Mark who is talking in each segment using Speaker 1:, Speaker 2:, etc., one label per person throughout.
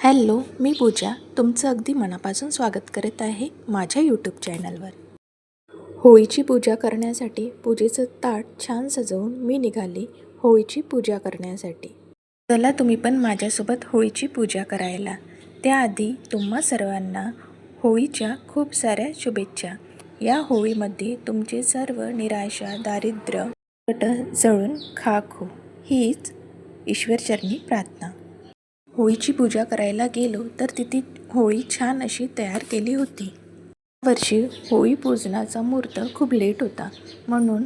Speaker 1: Hello मी पूजा. तुमचं अगदी मनापासून स्वागत करत आहे माझ्या यूट्यूब चॅनलवर होळीची पूजा करण्यासाठी पूजेचं ताट छान सजवून मी निघाली होळीची पूजा करण्यासाठी. चला तुम्ही पण माझ्यासोबत होळीची पूजा करायला. त्याआधी तुम्हा सर्वांना होळीच्या खूप साऱ्या शुभेच्छा. या होळीमध्ये तुमचे सर्व निराशा दारिद्र्य कट जळून खाक हो हीच ईश्वरचरणी प्रार्थना. होळीची पूजा करायला गेलो तर तिथे होळी छान अशी तयार केली होती. वर्षी होळी पूजनाचा मुहूर्त खूप लेट होता. म्हणून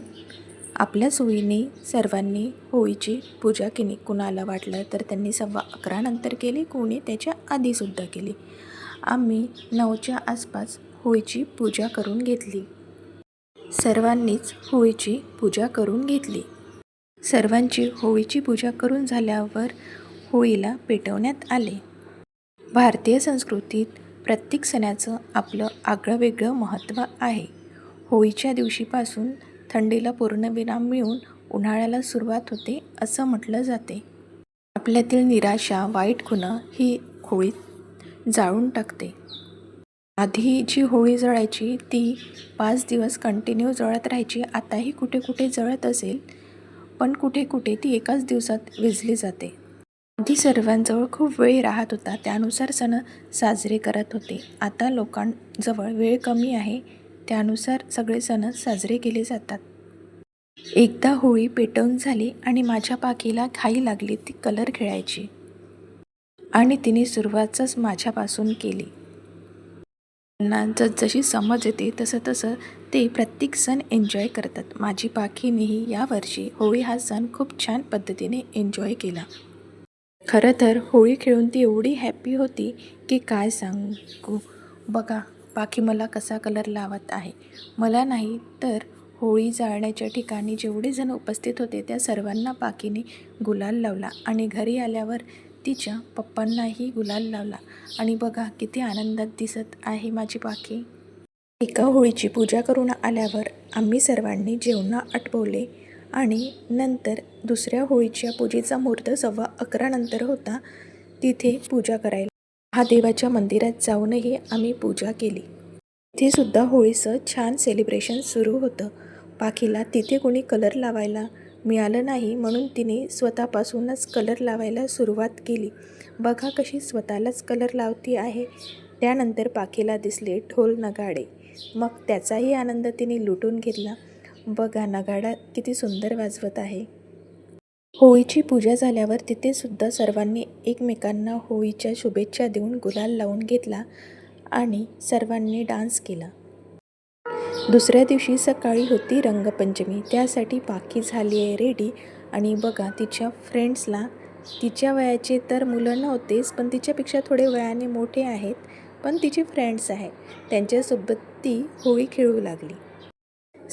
Speaker 1: आपल्या सोयीने सर्वांनी होळीची पूजा केली. कुणाला वाटलं तर त्यांनी सव्वा अकरा नंतर केली कोणी त्याच्या आधीसुद्धा केली. आम्ही नऊच्या आसपास होळीची पूजा करून घेतली. सर्वांनीच होळीची पूजा करून घेतली. सर्वांची होळीची पूजा करून झाल्यावर होळीला पेटवण्यात आले. भारतीय संस्कृतीत प्रत्येक सणाचं आपलं आगळं वेगळं महत्त्व आहे. होळीच्या दिवशीपासून थंडीला पूर्णविराम मिळून उन्हाळ्याला सुरुवात होते असं म्हटलं जाते. आपल्यातील निराशा वाईट खुणं ही होळीत जाळून टाकते. आधी जी होळी जळायची ती पाच दिवस कंटिन्यू जळत राहायची आताही कुठे कुठे जळत असेल पण कुठे कुठे ती एकाच दिवसात विजली जाते. आधी सर्वांजवळ खूप वेळ राहत होता. त्यानुसार सण साजरे करत होते. आता लोकांजवळ वेळ कमी आहे. त्यानुसार सगळे सण साजरे केले जातात. एकदा होळी पेटवून झाली आणि माझ्या पाकीला घाई लागली ती कलर खेळायची. आणि तिने सुरुवातच माझ्यापासून केली. त्यांना जसजशी समज येते तसं तसं ते प्रत्येक सण एन्जॉय करतात. माझी पाखीनेही यावर्षी होळी हा सण खूप छान पद्धतीने एन्जॉय केला. खरं तर होळी खेळून ती एवढी हॅपी होती की काय सांगू? बघा पाखी मला कसा कलर लावत आहे. मला नाही तर होळी जाळण्याच्या ठिकाणी जेवढे जण उपस्थित होते त्या सर्वांना पाखीने गुलाल लावला आणि घरी आल्यावर तिच्या पप्पांनाही गुलाल लावला. आणि बघा किती आनंदात दिसत आहे माझी पाखी एका होळीची पूजा करून आल्यावर आम्ही सर्वांनी जेवणं आटवले आणि नंतर दुसऱ्या होळीच्या पूजेचा मुहूर्त सव्वा अकरानंतर होता तिथे पूजा करायला. महादेवाच्या मंदिरात जाऊनही आम्ही पूजा केली. तिथे सुद्धा होळीचं छान सेलिब्रेशन सुरू होतं. पाखीला तिथे कोणी कलर लावायला मिळालं नाही म्हणून तिने स्वतःपासूनच कलर लावायला सुरुवात केली. बघा कशी स्वतःलाच कलर लावती आहे. त्यानंतर पाखीला दिसले ढोल नगाडे. मग त्याचाही आनंद तिने लुटून घेतला. बघा नगाडा किती सुंदर वाजवत आहे. होळीची पूजा झाल्यावर तिथेसुद्धा सर्वांनी एकमेकांना होळीच्या शुभेच्छा देऊन गुलाल लावून घेतला आणि सर्वांनी डान्स केला. दुसऱ्या दिवशी सकाळी होती रंगपंचमी त्यासाठी बाकी झाली आहे रेडी. आणि बघा तिच्या फ्रेंड्सला तिच्या वयाचे तर मुलं नव्हतेच पण तिच्यापेक्षा थोडे वयाने मोठे आहेत पण तिचे फ्रेंड्स आहे त्यांच्यासोबत ती होळी खेळू लागली.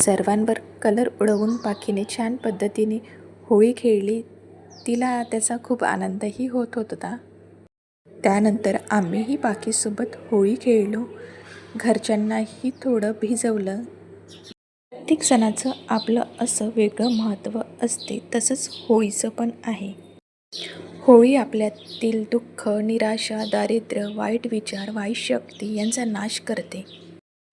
Speaker 1: सर्वांवर कलर उडवून पाखीने छान पद्धतीने होळी खेळली. तिला त्याचा खूप आनंदही होत होता. त्यानंतर आम्हीही पाखीसोबत होळी खेळलो. घरच्यांनाही थोडं भिजवलं. प्रत्येक सणाचं आपलं असं वेगळं महत्त्व असते तसंच होळीचं पण आहे. होळी आपल्यातील दुःख निराशा दारिद्र्य वाईट विचार वाईट शक्ती यांचा नाश करते.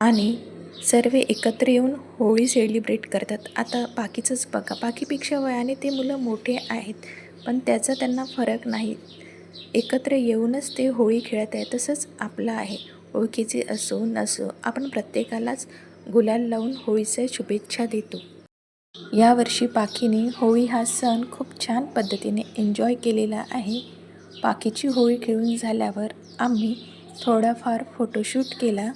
Speaker 1: आणि सर्व एकत्र येऊन होळी सेलिब्रेट करतात. आता बाकीचंच बघा. बाकीपेक्षा वयाने ते मुलं मोठे आहेत पण त्याचा त्यांना फरक नाही. एकत्र येऊनच ते होळी खेळत आहे तसंच आपलं आहे. ओळखीचे असो नसो आपण प्रत्येकालाच गुलाल लावून होळीच्या शुभेच्छा देतो. यावर्षी पाखीने होळी हा सण खूप छान पद्धतीने एन्जॉय केलेला आहे. पाखीची होळी खेळून झाल्यावर आम्ही थोडाफार फोटोशूट केला.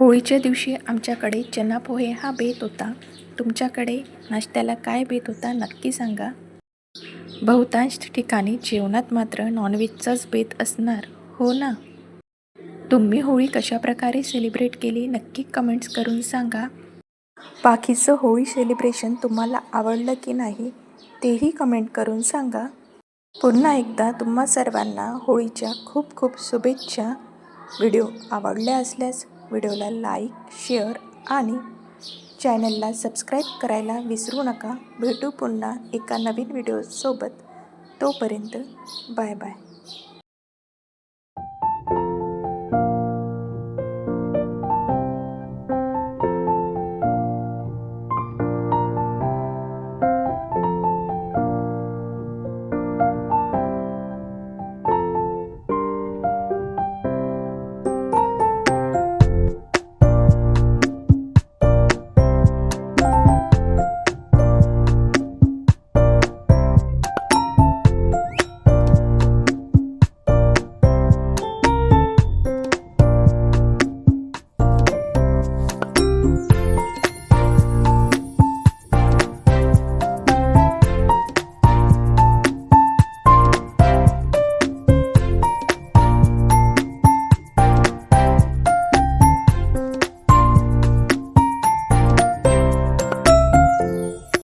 Speaker 1: होळीच्या दिवशी आमच्याकडे चना पोहे हा बेत होता. तुमच्याकडे नाश्त्याला काय बेत होता नक्की सांगा. बहुतांश ठिकाणी जेवणात मात्र नॉनव्हेजचाच बेत असणार हो ना? तुम्ही होळी कशाप्रकारे सेलिब्रेट केली नक्की कमेंट्स करून सांगा. बाकीचं होळी सेलिब्रेशन तुम्हाला आवडलं की नाही तेही कमेंट करून सांगा. पुन्हा एकदा तुम्हा सर्वांना होळीच्या खूप खूप शुभेच्छा. व्हिडिओ आवडल्या असल्यास व्हिडिओला लाईक शेअर आणि चॅनलला सबस्क्राईब करायला विसरू नका. भेटू पुन्हा एका नवीन व्हिडिओसोबत. तोपर्यंत बाय बाय.